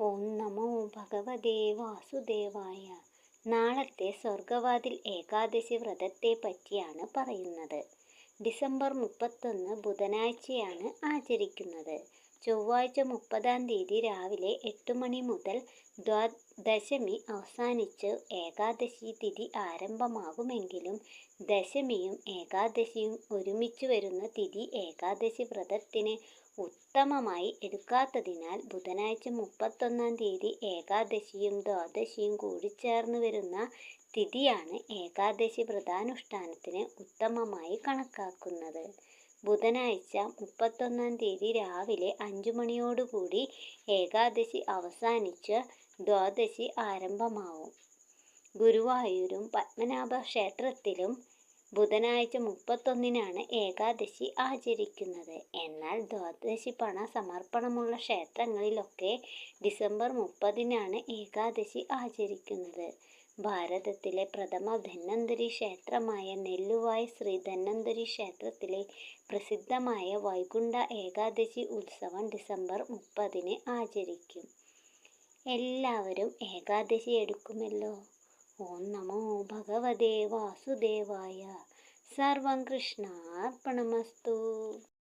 ഓം നമോ ഭഗവതേ വാസുദേവായ. നാളത്തെ സ്വർഗവാതിൽ ഏകാദശി വ്രതത്തെ പറ്റിയാണ് പറയുന്നത്. ഡിസംബർ മുപ്പത്തൊന്ന് ബുധനാഴ്ചയാണ് ആചരിക്കുന്നത്. ചൊവ്വാഴ്ച മുപ്പതാം തീയതി രാവിലെ എട്ട് മണി മുതൽ ദശമി അവസാനിച്ച് ഏകാദശി തിഥി ആരംഭമാകുമെങ്കിലും ദശമിയും ഏകാദശിയും ഒരുമിച്ച് വരുന്ന തിഥി ഏകാദശി വ്രതത്തിന് ഉത്തമമായി എടുക്കാത്തതിനാൽ ബുധനാഴ്ച മുപ്പത്തൊന്നാം തീയതി ഏകാദശിയും ദ്വാദശിയും കൂടിച്ചേർന്ന് വരുന്ന തിഥിയാണ് ഏകാദശി വ്രതാനുഷ്ഠാനത്തിന് ഉത്തമമായി കണക്കാക്കുന്നത്. ബുധനാഴ്ച മുപ്പത്തൊന്നാം തീയതി രാവിലെ അഞ്ചു മണിയോടുകൂടി ഏകാദശി അവസാനിച്ച് ദ്വാദശി ആരംഭമാവും. ഗുരുവായൂരും പത്മനാഭ ക്ഷേത്രത്തിലും ബുധനാഴ്ച മുപ്പത്തൊന്നിനാണ് ഏകാദശി ആചരിക്കുന്നത്. എന്നാൽ ദ്വാദശി പണ സമർപ്പണമുള്ള ക്ഷേത്രങ്ങളിലൊക്കെ ഡിസംബർ മുപ്പതിനാണ് ഏകാദശി ആചരിക്കുന്നത്. ഭാരതത്തിലെ പ്രഥമ ധന്വന്തരി ക്ഷേത്രമായ നെല്ലുവായ് ശ്രീ ധന്വന്തരി ക്ഷേത്രത്തിലെ പ്രസിദ്ധമായ വൈകുണ്ഠ ഏകാദശി ഉത്സവം ഡിസംബർ മുപ്പതിന് ആചരിക്കും. എല്ലാവരും ഏകാദശി എടുക്കുമല്ലോ. ഓം നമോ ഭഗവതേ വാസുദേവായ. സർവം കൃഷ്ണാർപ്പണമസ്തു.